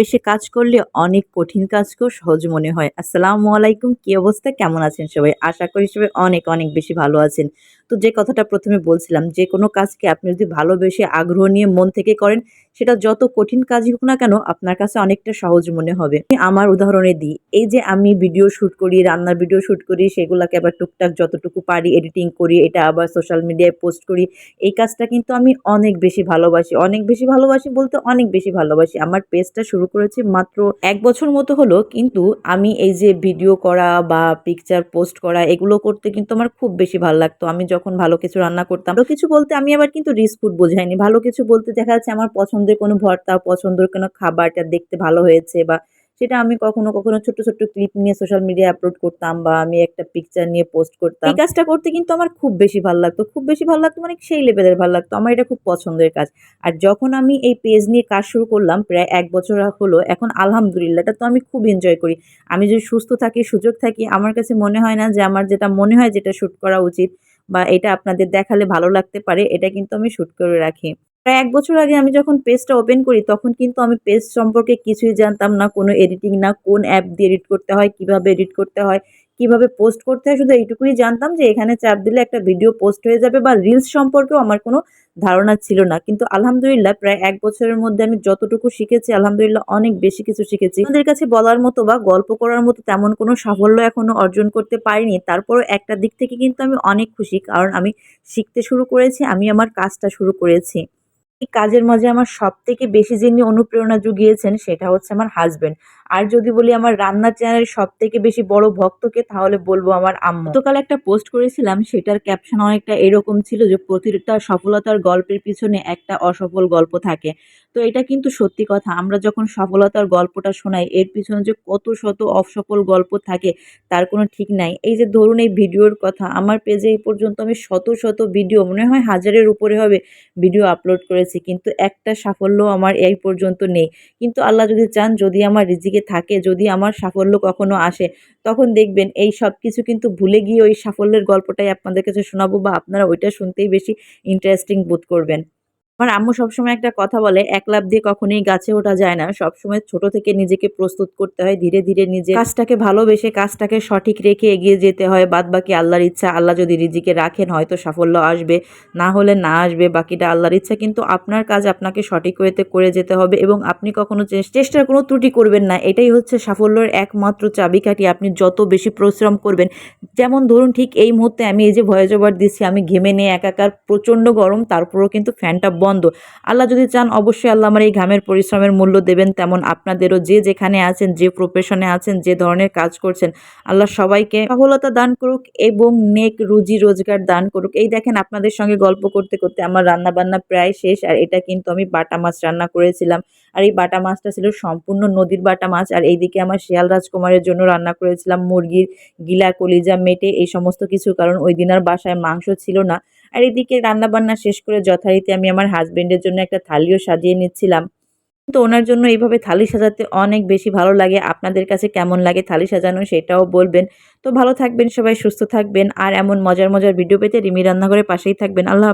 বেশি কাজ করলে অনেক কঠিন কাজকেও সহজ মনে হয়। আসসালামু আলাইকুম, কি অবস্থা? কেমন আছেন সবাই? আশা করি সবাই অনেক অনেক বেশি ভালো আছেন। তো যে কথাটা প্রথমে বলছিলাম, যে কোনো কাজকে আপনি যদি ভালোবেসে আগ্রহ নিয়ে মন থেকে করেন, সেটা যত কঠিন কাজই হোক না কেন, আপনার কাছে অনেকটা সহজ মনে হবে। আমি আমার উদাহরণে দিই, এই যে আমি ভিডিও শ্যুট করি, রান্নার ভিডিও শ্যুট করি, সেগুলোকে আবার টুকটাক যতটুকু পারি এডিটিং করি, এটা আবার সোশ্যাল মিডিয়ায় পোস্ট করি, এই কাজটা কিন্তু আমি অনেক বেশি ভালোবাসি। অনেক বেশি ভালোবাসি বলতে অনেক বেশি ভালোবাসি। আমার পেজটা করেছি মাত্র এক বছর মতো হলো, কিন্তু আমি এই যে ভিডিও করা বা পিকচার পোস্ট করা, এগুলো করতে কিন্তু আমার খুব বেশি ভালো লাগতো। আমি যখন ভালো কিছু রান্না করতাম, ভালো কিছু বলতে আমি আবার কিন্তু রিস্ক ফুড বোঝাইনি। ভালো কিছু বলতে দেখা যাচ্ছে আমার পছন্দের কোনো ভর্তা, পছন্দের কোনো খাবারটা দেখতে ভালো হয়েছে বা সেটা আমি কখনো কখনো ছোট ছোট ক্লিপ নিয়ে সোশ্যাল মিডিয়া আপলোড করতাম বা আমি একটা পিকচার নিয়ে পোস্ট করতাম। এই কাজটা করতে কিন্তু আমার খুব বেশি ভালো লাগতো। খুব বেশি ভালো লাগতো মানে সেই লেভেলের ভালো লাগতো। আমার এটা খুব পছন্দের কাজ। আর যখন আমি এই পেজ নিয়ে কাজ শুরু করলাম, প্রায় এক বছর হলো, এখন আলহামদুলিল্লাহ এটা তো আমি খুব এনজয় করি। আমি যদি সুস্থ থাকি, সুযোগ থাকি, আমার কাছে মনে হয় না যে আমার যেটা, মনে হয় যেটা শ্যুট করা উচিত বা এটা আপনাদের দেখালে ভালো লাগতে পারে, এটা কিন্তু আমি শ্যুট করে রাখি। প্রায় এক বছর আগে আমি যখন পেজটা ওপেন করি, তখন কিন্তু আমি পেজ সম্পর্কে কিছুই জানতাম না। কোনো এডিটিং না, কোন অ্যাপ দিয়ে এডিট করতে হয়, কীভাবে এডিট করতে হয়, কীভাবে পোস্ট করতে হয়, শুধু এইটুকুই জানতাম যে এখানে চাপ দিলে একটা ভিডিও পোস্ট হয়ে যাবে বা রিলস সম্পর্কেও আমার কোনো ধারণা ছিল না। কিন্তু আলহামদুলিল্লাহ প্রায় এক বছরের মধ্যে আমি যতটুকু শিখেছি, আলহামদুলিল্লাহ অনেক বেশি কিছু শিখেছি। আমাদের কাছে বলার মতো বা গল্প করার মতো তেমন কোনো সাফল্য এখনও অর্জন করতে পারিনি। তারপরও একটা দিক থেকে কিন্তু আমি অনেক খুশি, কারণ আমি শিখতে শুরু করেছি, আমি আমার কাজটা শুরু করেছি। কাজের মাঝে আমার সব থেকে বেশি যিনি অনুপ্রেরণা জুগিয়েছেন সেটা হচ্ছে আমার হাজবেন্ড আর যদি বলি আমার রান্নার চ্যানেলের সব থেকে বেশি বড় ভক্তকে, তাহলে বলব আমার আম্মু। গতকাল একটা পোস্ট করেছিলাম, সেটার ক্যাপশন অনেকটা এরকম ছিল যে, প্রতিটা সফলতার গল্পের পিছনে একটা অসফল গল্প থাকে। তো এটা কিন্তু সত্যি কথা, আমরা যখন সফলতার গল্পটা শোনাই, এর পিছনে যে কত শত অসফল গল্প থাকে, তার কোনো ঠিক নাই। এই যে ধরুন এই ভিডিওর কথা, আমার পেজে এই পর্যন্ত আমি শত শত ভিডিও, মনে হয় হাজারের উপরে হবে, ভিডিও আপলোড করেছি, কিন্তু একটা সাফল্য আমার এই পর্যন্ত নেই। কিন্তু আল্লাহ যদি চান, যদি আমার রিজিকে থাকে, যদি আমার সাফল্য কখনো আসে, তখন দেখবেন এই সব কিছু কিন্তু ভুলে গিয়ে ওই সাফল্যের গল্পটাই আপনাদের কাছে শোনাবো বা আপনারা ওইটা শুনতেই বেশি ইন্টারেস্টিং বোধ করবেন। আমার আম্মু সবসময় একটা কথা বলে, এক লাভ দিয়ে কখনোই গাছে ওঠা যায় না। সবসময় ছোট থেকে নিজেকে প্রস্তুত করতে হয়। ধীরে ধীরে নিজে কাজটাকে ভালোবেসে কাজটাকে সঠিক রেখে এগিয়ে যেতে হয়। বাদ বাকি আল্লাহর ইচ্ছা আল্লাহ যদি রিজিকে রাখেন, হয়তো সাফল্য আসবে। না হলে না আসবে, বাকিটা আল্লাহর ইচ্ছা। কিন্তু আপনার কাজ আপনাকে সঠিক ওয়েতে করে যেতে হবে এবং আপনি কখনো চেষ্টার কোনো ত্রুটি করবেন না। এটাই হচ্ছে সাফল্যের একমাত্র চাবিকাঠি। আপনি যত বেশি পরিশ্রম করবেন, যেমন ধরুন ঠিক এই মুহূর্তে আমি এই যে ভয়েস ওভার দিচ্ছি, আমি ঘেমে নিয়ে একাকার প্রচণ্ড গরম, তারপরেও কিন্তু ফ্যানটা আল্লাহ যদি চান, অবশ্যই আল্লাহ আমার এই ঘামের পরিশ্রমের মূল্য দেবেন তেমন আপনাদেরও। যে যেখানে আছেন, যে প্রফেশনে আছেন, যে ধরনের কাজ করছেন, আল্লাহ সবাইকে সফলতা দান করুক এবং নেক রুজি রোজগার দান করুক। এই দেখেন আপনাদের সঙ্গে গল্প করতে করতে আমার রান্না বান্না প্রায় শেষ, আর এটা কিন্তু আমি বাটা মাছ রান্না করেছিলাম। আর এই বাটা মাছটা ছিল সম্পূর্ণ নদীর বাটা মাছ, আর এইদিকে আমার শিয়াল রাজকুমারের জন্য রান্না করেছিলাম মুরগির গিলা কলিজা মেটে, এই সমস্ত কিছু, কারণ ওই দিন আর বাসায় মাংস ছিল না। আর এদিকে রান্নাবান্না শেষ করে যথারীতি আমি আমার হাজব্যান্ডের জন্য একটা থালিও সাজিয়ে নিচ্ছিলাম। তো ওনার জন্য এইভাবে থালি সাজাতে অনেক বেশি ভালো লাগে। আপনাদের কাছে কেমন লাগে থালি সাজানো সেটাও বলবেন। তো ভালো থাকবেন সবাই, সুস্থ থাকবেন। আর এমন মজার মজার ভিডিও পেতে রিমি রান্নাঘরের পাশেই থাকবেন। আল্লাহ